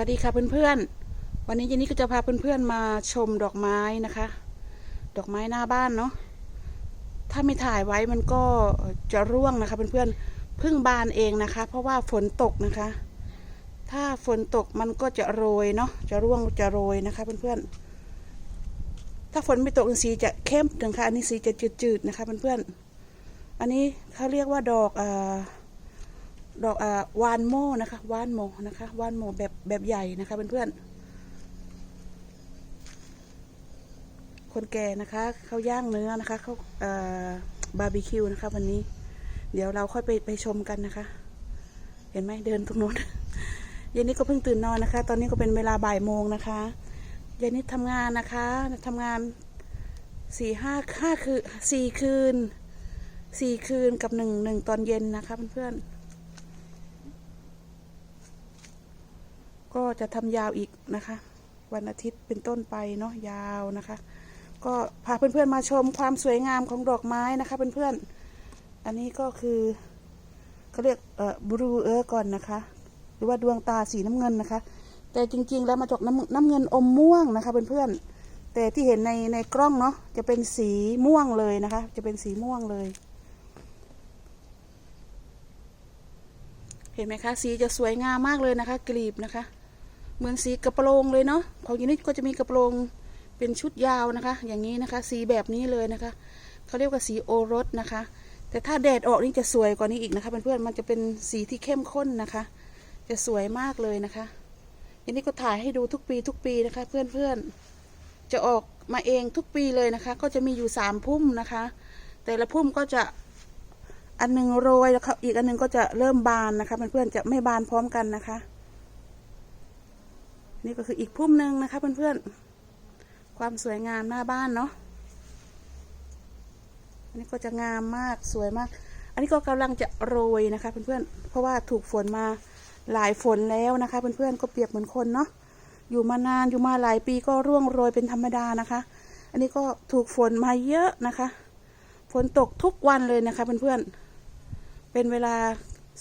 วัสดีค่ะเพื่อนๆ วันนี้เจนนี่ก็จะพาเพื่อนๆมาชมดอกไม้นะคะ ดอกไม้หน้าบ้านเนาะ ถ้าไม่ถ่ายไว้มันก็จะร่วงนะคะเพื่อนๆพิ่งบานเองนะคะ เพราะว่าฝนตกนะคะ ถ้าฝนตกมันก็จะโรยเนาะ จะร่วงจะโรยนะคะเพื่อนๆ ถ้าฝนไม่ตกสีจะเข้มถึงค่ะ อันนี้สีจะจืดๆนะคะเพื่อนๆ อันนี้เขาเรียกว่าดอกอ่า ดอกอ่าวานโมนะคะวานโมนะคะวานโมแบบแบบใหญ่นะคะเพื่อนๆคนแก่นะคะเขาย่างเนื้อนะคะเขาเอ่อบาร์บีคิวนะคะวันนี้ เดี๋ยวเราค่อยไปไปชมกันนะคะ เห็นไหมเดินตรงโน้นเย็นนี้ก็เพิ่งตื่นนอนนะคะ ตอนนี้ก็เป็นเวลาบ่ายโมงนะคะเย็นนี้ทำงานนะคะทำงานสี่ห้าห้าคืนสี่คืนสี่คืนกับหนึ่งหนึ่งตอนเย็นนะคะเพื่อนๆ ก็จะทำยาวอีกนะคะ วันอาทิตย์เป็นต้นไปเนาะยาวนะคะ ก็พาเพื่อนๆมาชมความสวยงามของดอกไม้นะคะเพื่อนๆอันนี้ก็คือเขาเรียกเอ่อบลูเออร์ก่อนนะคะ หรือว่าดวงตาสีน้ำเงินนะคะ แต่จริงๆแล้วมาจากน้ำน้ำเงินอมม่วงนะคะเพื่อนๆแต่ที่เห็นในในกล้องเนาะจะเป็นสีม่วงเลยนะคะ จะเป็นสีม่วงเลยเห็นไหมคะ สีจะสวยงามมากเลยนะคะ กลีบนะคะ เหมือนสีกระโปรงเลยเนาะของยูนิตก็จะมีกระโปรงเป็นชุดยาวนะคะ อย่างนี้นะคะ สีแบบนี้เลยนะคะเขาเรียกว่าสีโอรสนะคะ แต่ถ้าแดดออกนี่จะสวยกว่านี้อีกนะคะเพื่อนๆมันจะเป็นสีที่เข้มข้นนะคะ จะสวยมากเลยนะคะอันนี้ก็ถ่ายให้ดูทุกปีทุกปีนะคะ เพื่อนๆจะออกมาเองทุกปีเลยนะคะ ก็จะมีอยู่สามพุ่มนะคะ แต่ละพุ่มก็จะอันหนึงโรยแล้วอีกอันหนึงก็จะเริ่มบานนะคะเพื่อนๆจะไม่บานพร้อมกันนะคะ นี่ก็คืออีกพุ่มหนึ่งนะคะเพื่อนๆ ความสวยงามหน้าบ้านเนาะ อันนี้ก็จะงามมากสวยมาก อันนี้ก็กำลังจะโรยนะคะเพื่อนๆ เพราะว่าถูกฝนมาหลายฝนแล้วนะคะเพื่อนๆ ก็เปียบเหมือนคนเนาะ อยู่มานานอยู่มาหลายปีก็ร่วงโรยเป็นธรรมดานะคะ อันนี้ก็ถูกฝนมาเยอะนะคะ ฝนตกทุกวันเลยนะคะเพื่อนๆ เป็นเวลา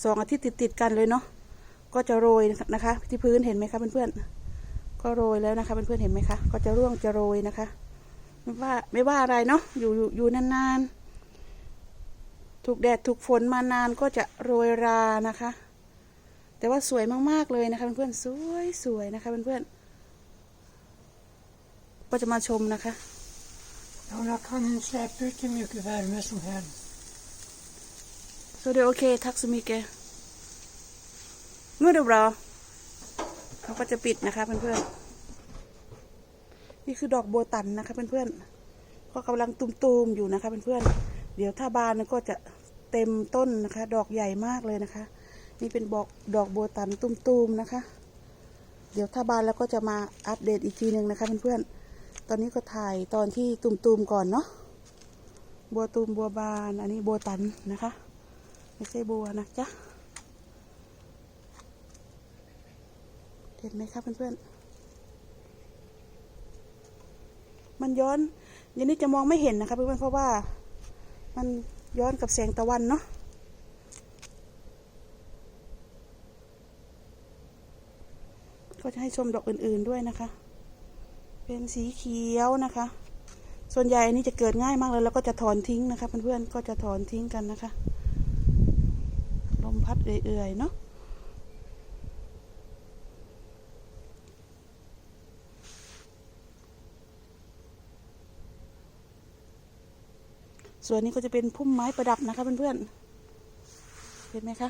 สองอาทิตย์ติดๆกันเลยเนาะ ก็จะโรยนะคะที่พื้นเห็นไหมคะเพื่อนๆ ก็โรยแล้วนะคะเพื่อนๆเห็นไหมคะก็จะร่วงจะโรยนะคะ ไม่ว่าไม่ว่าอะไรเนาะอยู่อยู่อยู่นานๆถูกแดดถูกฝนมานานก็จะโรยรานะคะ แต่ว่าสวยมากๆเลยนะคะเพื่อนๆสวยสวยนะคะเพื่อนๆก็จะมาชมนะคะ Ja, jag kan inte släppa ut hur mycket värme som helst. Så det är okej, tack så mycket. Nu är det bra. เขาก็จะปิดนะคะเพื่อนๆ นี่คือดอกโบวตันนะคะเพื่อนๆ ก็กำลังตุมๆอยู่นะคะเพื่อนๆ เดี๋ยวถ้าบานก็จะเต็มต้นนะคะ ดอกใหญ่มากเลยนะคะ นี่เป็นบอกดอกโบวตันตุมๆนะคะ เดี๋ยวถ้าบานแล้วก็จะมาอัปเดตอีกทีหนึ่งนะคะเพื่อนๆ ตอนนี้ก็ถ่ายตอนที่ตุมๆก่อนเนาะ บัวตูมบัวบาน อันนี้บัวตันนะคะ ไม่ใช่บัวนะจ๊ะ เห็นไหมครับเพื่อนๆ มันย้อนอยังนี้จะมองไม่เห็นนะครับเพื่อนๆ เพราะว่ามันย้อนกับแสงตะวันเนาะก็จะให้ชมดอกอื่นๆด้วยนะคะ เป็นสีเขียวนะคะ ส่วนใหญ่อันนี้จะเกิดง่ายมากเลยแล้วก็จะถอนทิ้งนะคะเพื่อนๆ ก็จะถอนทิ้งกันนะคะ ลมพัดเอื่อยๆ เนาะ ส่วนนี้ก็จะเป็นพุ่มไม้ประดับนะคะเพื่อนๆ เห็นไหมคะ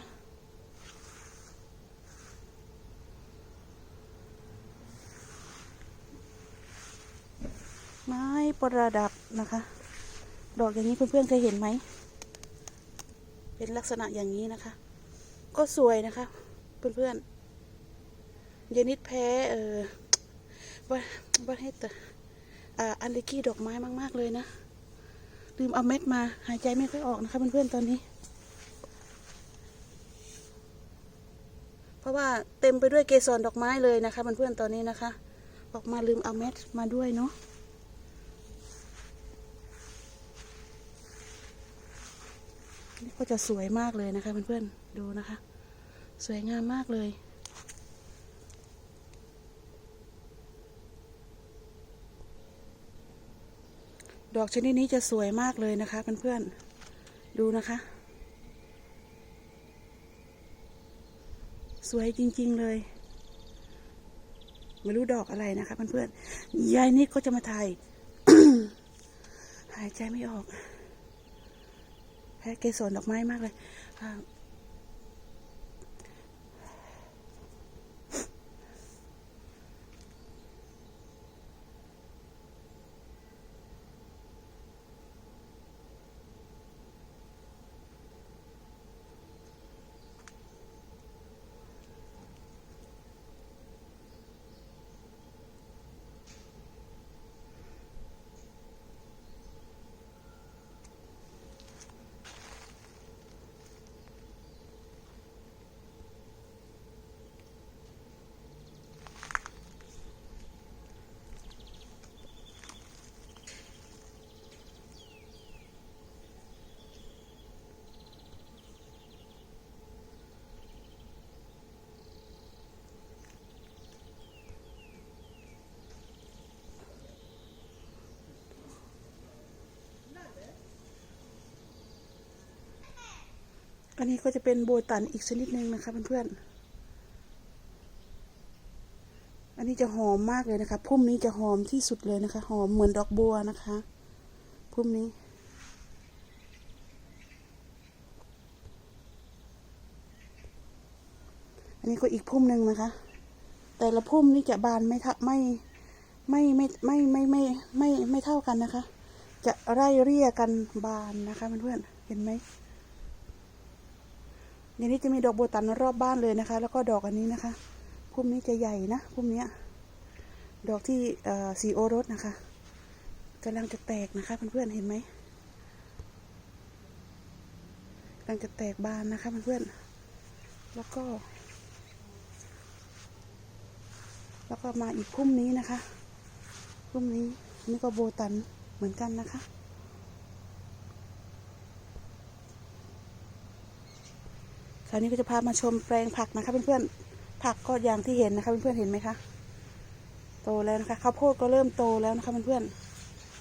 ไม้ประดับนะคะ ดอกอย่างนี้เพื่อนๆเคยเห็นไหม เป็นลักษณะอย่างนี้นะคะ ก็สวยนะคะ เพื่อนๆ เยนิดแพ้เออว่าว่าให้แต่อ่าอันลิกี้ดอกไม้มาก ๆ เลยนะ ลืมเอาเม็ดมา หายใจไม่ค่อยออกนะคะเพื่อนๆตอนนี้ เพราะว่าเต็มไปด้วยเกสรดอกไม้เลยนะคะเพื่อนๆตอนนี้นะคะออกมาลืมเอาเม็ดมาด้วยเนาะนี่ก็จะสวยมากเลยนะคะเพื่อนๆดูนะคะ สวยงามมากเลย ดอกชนิดนี้จะสวยมากเลยนะคะเพื่อนๆ ดูนะคะ สวยจริงๆเลยไม่รู้ดอกอะไรนะคะเพื่อนๆ ยายนิดก็จะมาถ่าย หายใจไม่ออกแพ้เกสรดอกไม้มากเลย อันนี้ก็จะเป็นโบตันอีกชนิดหนึ่งนะคะเพื่อนๆ อันนี้จะหอมมากเลยนะคะ พุ่มนี้จะหอมที่สุดเลยนะคะ หอมเหมือนดอกบัวนะคะ พุ่มนี้ อันนี้ก็อีกพุ่มหนึ่งนะคะ แต่ละพุ่มนี่จะบานไม่ทะไม่ไม่ไม่ไม่ไม่ไม่ไม่ไม่เท่ากันนะคะ จะไล่เรียกันบานนะคะเพื่อนๆ เห็นไหม ในนี้จะมีดอกโบตันรอบบ้านเลยนะคะ แล้วก็ดอกอันนี้นะคะพุ่มนี้จะใหญ่นะพุ่มเนี้ยดอกที่เอ่อสีโอรสนะคะกำลังจะแตกนะคะเพื่อนๆเห็นไหมกำลังจะแตกบานนะคะเพื่อนๆแล้วก็ แล้วก็มาอีกพุ่มนี้นะคะ พุ่มนี้นี่ก็โบตันเหมือนกันนะคะ คราวนี้ก็จะพามาชมแปลงผักนะคะเพื่อนๆ ผักก็อย่างที่เห็นนะคะเพื่อนๆเห็นไหมคะ โตแล้วนะคะข้าวโพดก็เริ่มโตแล้วนะคะเพื่อน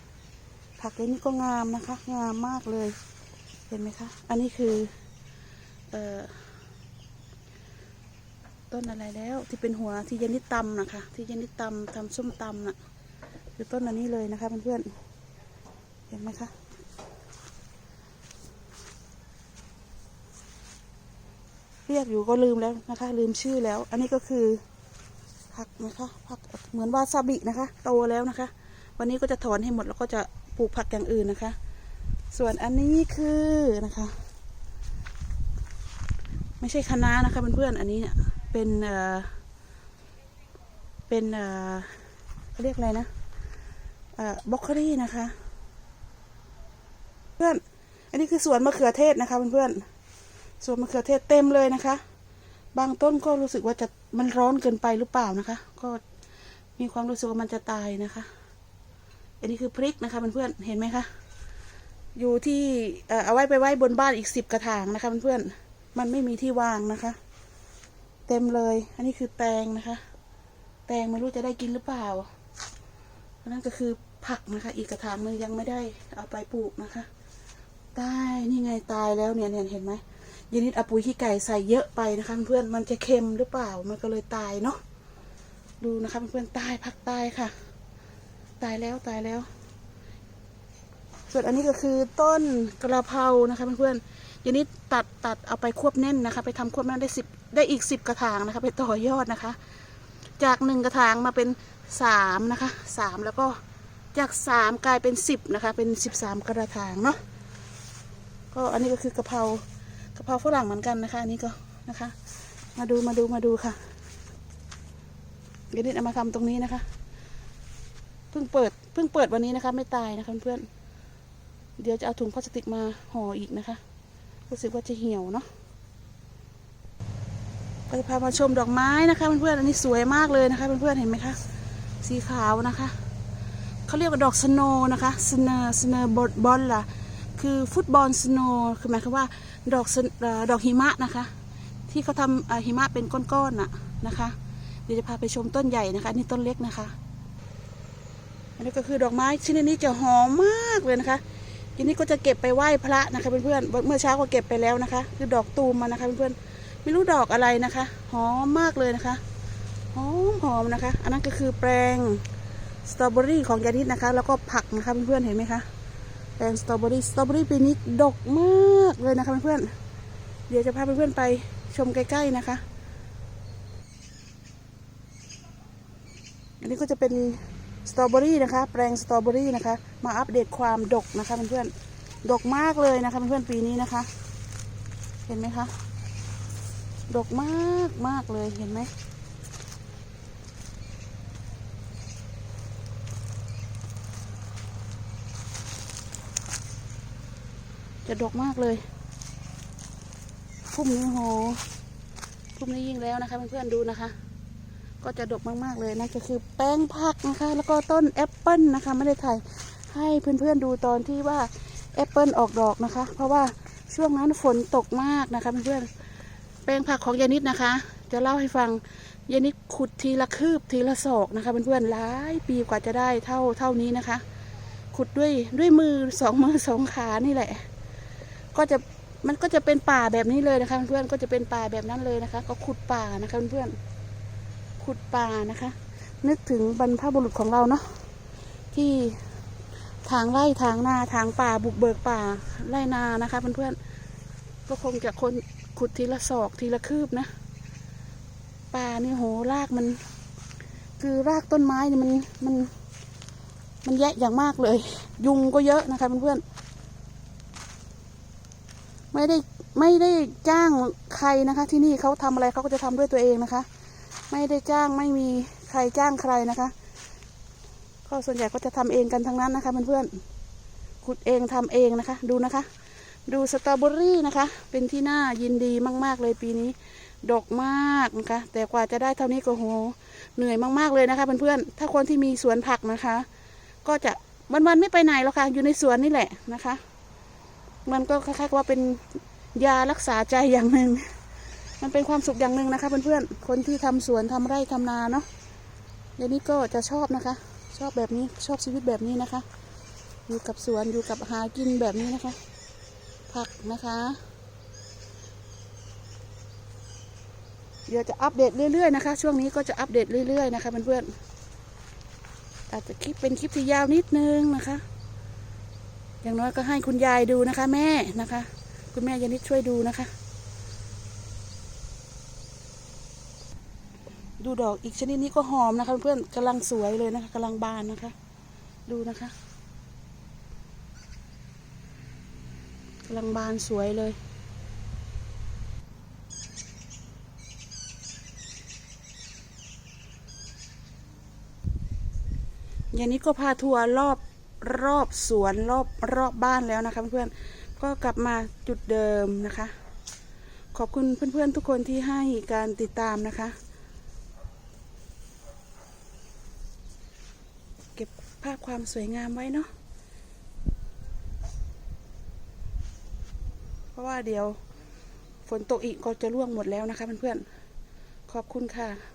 ๆ ผักเลยนี่ก็งามนะคะ งามมากเลย เห็นไหมคะ อันนี้คือเอ่อต้นอะไรแล้วที่เป็นหัวที่ยานิดตำนะคะ ที่ยานิดตำทำส้มตำน่ะคือต้นอันนี้เลยนะคะเพื่อนๆเห็นไหมคะ เรียกอยู่ก็ลืมแล้วนะคะ ลืมชื่อแล้ว อันนี้ก็คือผักนะคะผักเหมือนวาซาบินะคะ โตแล้วนะคะ วันนี้ก็จะถอนให้หมดแล้วก็จะปลูกผักอย่างอื่นนะคะ ส่วนอันนี้คือนะคะ ไม่ใช่คะน้านะคะเพื่อนๆอันนี้เนี่ยเป็นเอ่อเป็นเอ่อเขาเรียกอะไรนะเอ่อบล็อกโคลี่นะคะ เพื่อนอันนี้คือสวนมะเขือเทศนะคะเพื่อนๆ ส่วนมะเขือเทศเต็มเลยนะคะ บางต้นก็รู้สึกว่าจะมันร้อนเกินไปหรือเปล่านะคะ ก็มีความรู้สึกว่ามันจะตายนะคะ อันนี้คือพริกนะคะเพื่อนๆเห็นไหมคะ อยู่ที่เอาไว้ไปไว้บนบ้านอีกสิบกระถางนะคะเพื่อนๆมันไม่มีที่วางนะคะ เต็มเลย อันนี้คือแตงนะคะ แตงไม่รู้จะได้กินหรือเปล่านนั้นก็คือผักนะคะ อีกกระถางหนึงยังไม่ได้เอาไปปลูกนะคะตายนี่ไงตายแล้วเนี่ยเนี่ยเห็นไหม ยานิดเอาปุ๋ยขี้ไก่ใส่เยอะไปนะคะเพื่อนมันจะเค็มหรือเปล่ามันก็เลยตายเนาะดูนะคะเพื่อนตายผักตายค่ะ ตายแล้วตายแล้ว ส่วนอันนี้ก็คือต้นกระเพรานะคะเพื่อนๆยานิดตัดตัดเอาไปควบแน่นนะคะ ไปทำควบแน่นได้สิบได้อีกสิบกระถางนะคะ ไปต่อยอดนะคะ จากหนึ่งกระถางมาเป็นสามนะคะสามแล้วก็จากสามกลายเป็นสิบนะคะ เป็นสิบสามกระถางเนาะก็อันนี้ก็คือกะเพรา กะเพราฝรั่งเหมือนกันนะคะอันนี้ก็นะคะ มาดูมาดูมาดูค่ะเดี๋ยวนิดเอามาทำตรงนี้นะคะ เพิ่งเปิดเพิ่งเปิดวันนี้นะคะ ไม่ตายนะคะเพื่อนๆเดี๋ยวจะเอาถุงพลาสติกมาห่ออีกนะคะ รู้สึกว่าจะเหี่ยวเนาะก็จะพามาชมดอกไม้นะคะเพื่อนๆอันนี้สวยมากเลยนะคะเพื่อนๆเห็นไหมคะ สีขาวนะคะเขาเรียกว่าดอกสโนนะคะสเนอร์สเนอร์บอลล่ะ คือฟุตบอลสโนว์คือหมายความว่าดอกดอกหิมะนะคะ ที่เขาทำหิมะเป็นก้อนๆน่ะนะคะเดี๋ยวจะพาไปชมต้นใหญ่นะคะนี่ต้นเล็กนะคะ อันนี้ก็คือดอกไม้ชนิดนี้จะหอมมากเลยนะคะทีนี้ก็จะเก็บไปไหว้พระนะคะเพื่อนๆเมื่อเช้าก็เก็บไปแล้วนะคะ คือดอกตูมมันนะคะเพื่อนๆไม่รู้ดอกอะไรนะคะหอมมากเลยนะคะหอมหอมนะคะ อันนั้นก็คือแปลงสตรอเบอรี่ของยานิดนะคะ แล้วก็ผักนะคะเพื่อนๆเห็นไหมคะ แปลงสตรอเบอรี่สตรอเบอรี่ปีนี้ดกมากเลยนะคะเพื่อนๆเดี๋ยวจะพาเพื่อนๆไปชมใกล้ๆนะคะ อันนี้ก็จะเป็นสตรอเบอรี่นะคะ แปลงสตรอเบอรี่นะคะ มาอัปเดตความดกนะคะเพื่อนๆดกมากเลยนะคะเพื่อนๆปีนี้นะคะ เห็นไหมคะ ดกมากมากเลยเห็นไหม จะดกมากเลย พุ่มนี้โห พุ่มนี้ยิ่งแล้วนะคะเพื่อนๆดูนะคะ ก็จะดกมากๆเลยนั่นก็คือแป้งผักนะคะ แล้วก็ต้นแอปเปิลนะคะ ไม่ได้ถ่ายให้เพื่อนๆดูตอนที่ว่าแอปเปิลออกดอกนะคะ เพราะว่าช่วงนั้นฝนตกมากนะคะเพื่อนๆแป้งผักของยานิดนะคะ จะเล่าให้ฟังยานิดขุดทีละคืบทีละศอกนะคะเพื่อนๆหลายปีกว่าจะได้เท่าเท่านี้นะคะ ขุดด้วยด้วยมือสองมือสองขานี่แหละ ก็จะมันก็จะเป็นป่าแบบนี้เลยนะคะเพื่อนก็จะเป็นป่าแบบนั้นเลยนะคะ ก็ขุดป่านะคะเพื่อนขุดป่านะคะ นึกถึงบรรพบุรุษของเราเนาะที่ทางไร่ทางนาทางป่าบุกเบิกป่าไร่นานะคะเพื่อนๆก็คงจะคนขุดทีละศอกทีละคืบนะ ป่านี่โหรากมัน คือรากต้นไม้นี่มันมัน มันแยะอย่างมากเลย ยุงก็เยอะนะคะเพื่อนๆ ไม่ได้ไม่ได้จ้างใครนะคะ ที่นี่เขาทำอะไรเขาก็จะทำด้วยตัวเองนะคะ ไม่ได้จ้างไม่มีใครจ้างใครนะคะก็ส่วนใหญ่ก็จะทำเองกันทั้งนั้นนะคะเพื่อนๆขุดเองทำเองนะคะ ดูนะคะ ดูสตรอเบอรี่นะคะ เป็นที่น่ายินดีมาก ๆ เลยปีนี้ ดกมากนะคะ แต่กว่าจะได้เท่านี้ก็โหเหนื่อยมากๆเลยนะคะเพื่อนๆถ้าคนที่มีสวนผักนะคะ ก็จะวันๆไม่ไปไหนหรอกค่ะอยู่ในสวนนี่แหละนะคะ มันก็คล้ายๆว่าเป็นยารักษาใจอย่างหนึ่ง มันเป็นความสุขอย่างหนึ่งนะคะเพื่อนๆ คนที่ทำสวนทำไร่ทำนาเนาะเดี๋ยวนี้ก็จะชอบนะคะ ชอบแบบนี้ชอบชีวิตแบบนี้นะคะ อยู่กับสวนอยู่กับหากินแบบนี้นะคะ ผักนะคะ เดี๋ยวจะอัปเดตเรื่อยๆนะคะ ช่วงนี้ก็จะอัปเดตเรื่อยๆนะคะเพื่อนๆอาจจะคลิปเป็นคลิปที่ยาวนิดนึงนะคะ อย่างน้อยก็ให้คุณยายดูนะคะ แม่นะคะ คุณแม่ยานิดช่วยดูนะคะ ดูดอกอีกชนิดนี้ก็หอมนะคะ เพื่อนกำลังสวยเลยนะคะกำลังบานนะคะ ดูนะคะกำลังบานสวยเลยยานี้ก็พาทัวร์รอบ รอบสวนรอบรอบบ้านแล้วนะคะเพื่อนๆก็กลับมาจุดเดิมนะคะ ขอบคุณเพื่อนๆทุกคนที่ให้การติดตามนะคะ เก็บภาพความสวยงามไว้เนาะเพราะว่าเดี๋ยวฝนตกอีกก็จะร่วงหมดแล้วนะคะเพื่อนๆขอบคุณค่ะ